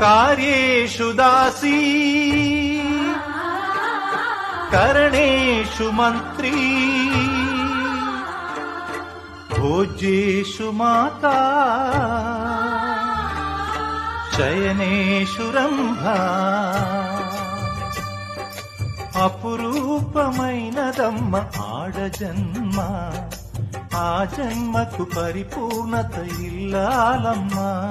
कार्येषु దాసీ. కరణేషు మంత్రీ. भोज्येषु माता శయనేషు రంభా. అపురూపమైనదమ్మ ఆడజన్మ ఆ జన్మకు పరిపూర్ణత ఇల్లాలమ్మా.